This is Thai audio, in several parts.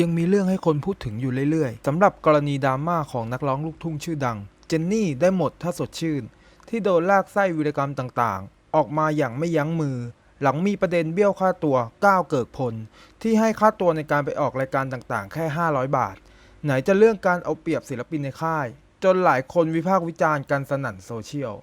ยังมีเรื่องให้คนพูดถึงอยู่เรื่อยๆสำหรับกรณีดราม่าของนักร้องลูกทุ่งชื่อดัง เจนนี่ได้หมดถ้าสดชื่น ที่โดนลากไส้วีรกรรมต่างๆ ออกมาอย่างไม่ยั้งมือ หลังมีประเด็นเบี้ยวค่าตัวก้าวเกิกพล ที่ให้ค่าตัวในการไปออกรายการต่างๆ แค่ 500 บาท ไหนจะเรื่องการเอาเปรียบศิลปินในค่าย จนหลายคนวิพากษ์วิจารณ์กันสนั่นโซเชียล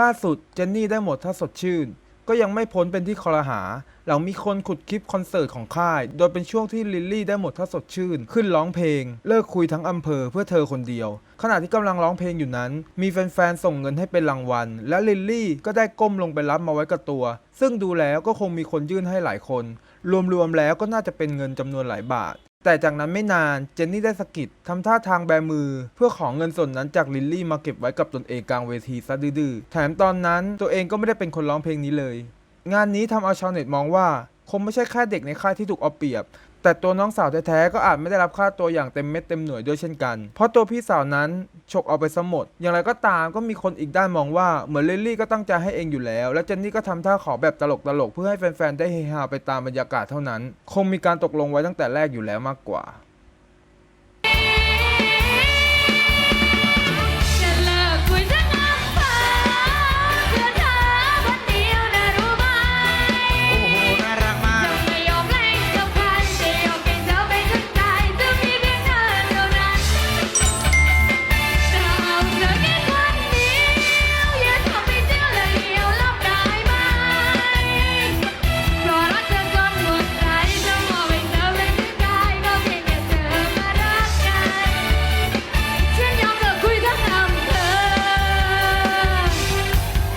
ล่าสุดเจนนี่ได้หมดถ้าสดชื่น ก็ยังไม่พ้นเป็นที่คอรหา หลังมีคนขุดคลิปคอนเสิร์ตของค่าย โดยเป็นช่วงที่ลิลลี่ได้หมดถ้าสดชื่น ขึ้นร้องเพลง เลิกคุยทั้งอำเภอเพื่อเธอคนเดียว ขณะที่กำลังร้องเพลงอยู่นั้น มีแฟนๆ ส่งเงินให้เป็นรางวัล และลิลลี่ก็ได้ก้มลงไปรับมาไว้กับตัว ซึ่งดูแล้วก็คงมีคนยื่นให้หลายคน รวมๆแล้วก็น่าจะเป็นเงินจำนวนหลายบาท แต่จากนั้นไม่นานเจนนี่ได้สะกิดทำท่าทางแบมือ เพื่อของเงินส่วนนั้นจากลิลลี่มาเก็บไว้กับตนเองกลางเวทีซะดื้อๆแถมตอนนั้นตัวเองก็ไม่ได้เป็นคนร้องเพลงนี้เลย งานนี้ทำเอาชาวเน็ตมองว่าคงไม่ใช่แค่เด็กในค่ายที่ถูกเอาเปรียบ แต่ตัวน้องสาวแท้ๆก็อาจไม่ได้รับค่าตัวอย่างเต็มเม็ดเต็มหน่วยด้วยเช่นกัน เพราะตัวพี่สาวนั้นฉกเอาไปซะหมด อย่างไรก็ตามก็มีคนอีกด้านมองว่าเหมือนเลลี่ก็ตั้งใจให้เองอยู่แล้ว และเจนนี่ก็ทำท่าขอแบบตลกๆเพื่อให้แฟนๆได้เฮฮาไปตามบรรยากาศเท่านั้น คงมีการตกลงไว้ตั้งแต่แรกอยู่แล้วมากกว่า